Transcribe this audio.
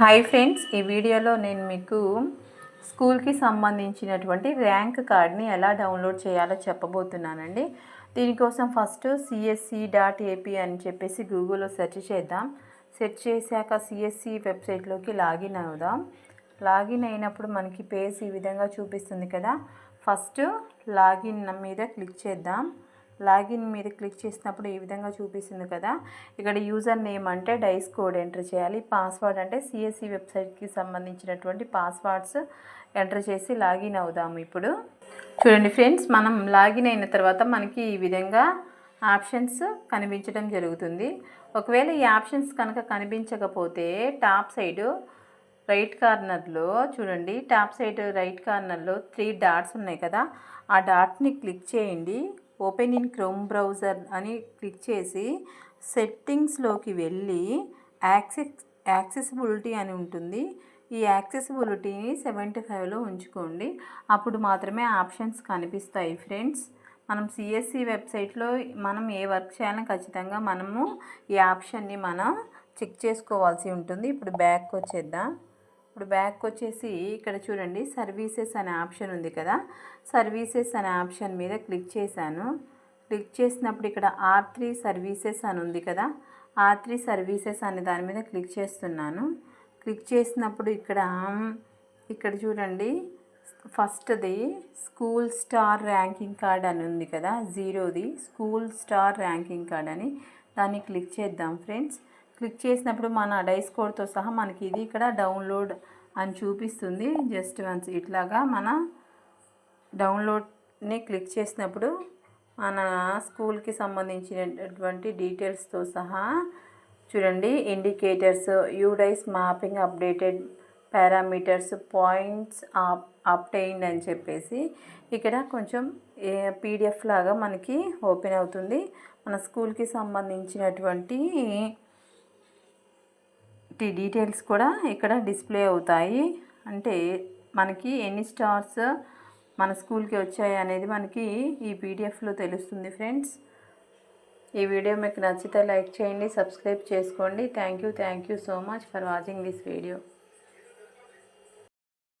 Hi friends ఈ వీడియోలో నేను మీకు స్కూల్కి సంబంధించినటువంటి ర్యాంక్ కార్డ్ని ఎలా డౌన్లోడ్ చేయాలో చెప్పబోతున్నానండి. దీనికోసం ఫస్ట్ సిఎస్సి డాట్ ఏపీ అని చెప్పేసి గూగుల్లో సెర్చ్ చేద్దాం. సెర్చ్ చేశాక సిఎస్సి వెబ్సైట్లోకి లాగిన్ అవుదాం. లాగిన్ అయినప్పుడు మనకి పేజ్ ఈ విధంగా చూపిస్తుంది కదా. ఫస్ట్ లాగిన్ మీద క్లిక్ చేద్దాం. లాగిన్ మీద క్లిక్ చేసినప్పుడు ఈ విధంగా చూపిస్తుంది కదా. ఇక్కడ యూజర్ నేమ్ అంటే డైస్ కోడ్ ఎంటర్ చేయాలి. పాస్వర్డ్ అంటే సిఎస్సి వెబ్సైట్కి సంబంధించినటువంటి పాస్వర్డ్స్ ఎంటర్ చేసి లాగిన్ అవుదాము ఇప్పుడు. చూడండి ఫ్రెండ్స్ మనం లాగిన్ అయిన తర్వాత మనకి ఈ విధంగా ఆప్షన్స్ కనిపించడం జరుగుతుంది. ఒకవేళ ఈ ఆప్షన్స్ కనుక కనిపించకపోతే టాప్ సైడ్ రైట్ కార్నర్లో చూడండి టాప్ సైడ్ రైట్ కార్నర్లో త్రీ డాట్స్ ఉన్నాయి కదా. ఆ డాట్ని క్లిక్ చేయండి. ఓపెన్ ఇన్ క్రోమ్ బ్రౌజర్ అని క్లిక్ చేసి సెట్టింగ్స్లోకి వెళ్ళి యాక్సెస్ యాక్సెసిబిలిటీ అని ఉంటుంది. ఈ యాక్సెసిబిలిటీని సెవెంటీ ఫైవ్లో ఉంచుకోండి. అప్పుడు మాత్రమే ఆప్షన్స్ కనిపిస్తాయి ఫ్రెండ్స్. మనం సిఎస్సి వెబ్సైట్లో మనం ఏ వర్క్ చేయాలని ఖచ్చితంగా మనము ఈ ఆప్షన్ని మనం చెక్ చేసుకోవాల్సి ఉంటుంది. ఇప్పుడు బ్యాక్ వచ్చేద్దాం. ఇప్పుడు బ్యాక్ వచ్చేసి ఇక్కడ చూడండి సర్వీసెస్ అనే ఆప్షన్ ఉంది కదా. సర్వీసెస్ అనే ఆప్షన్ మీద క్లిక్ చేశాను. క్లిక్ చేసినప్పుడు ఇక్కడ ఆర్ త్రీ సర్వీసెస్ అని ఉంది కదా. ఆర్ త్రీ సర్వీసెస్ అనే దాని మీద క్లిక్ చేస్తున్నాను. క్లిక్ చేసినప్పుడు ఇక్కడ ఇక్కడ చూడండి ఫస్ట్ది స్కూల్ స్టార్ ర్యాంకింగ్ కార్డ్ అని ఉంది కదా. జీరోది స్కూల్ స్టార్ ర్యాంకింగ్ కార్డ్ అని. దాన్ని క్లిక్ చేద్దాం ఫ్రెండ్స్ క్లిక్ చేసినప్పుడు మన డైస్ కోడ్తో సహా మనకి ఇది ఇక్కడ డౌన్లోడ్ అని చూపిస్తుంది. జస్ట్ వన్స్ ఇట్లాగా మన డౌన్లోడ్ని క్లిక్ చేసినప్పుడు మన స్కూల్కి సంబంధించినటువంటి డీటెయిల్స్తో సహా చూడండి indicators UDISE mapping updated parameters points up obtained అని చెప్పేసి ఇక్కడ కొంచెం పీడిఎఫ్ లాగా మనకి ఓపెన్ అవుతుంది. మన స్కూల్కి సంబంధించినటువంటి డీటెయిల్స్ కూడా ఇక్కడ డిస్ప్లే అవుతాయి. అంటే మనకి ఎన్ని స్టార్స్ మన స్కూల్కి వచ్చాయి అనేది మనకి ఈ పీడిఎఫ్లో తెలుస్తుంది ఫ్రెండ్స్. ఈ వీడియో మీకు నచ్చితే లైక్ చేయండి సబ్స్క్రైబ్ చేసుకోండి. Thank you thank you so much for watching this video.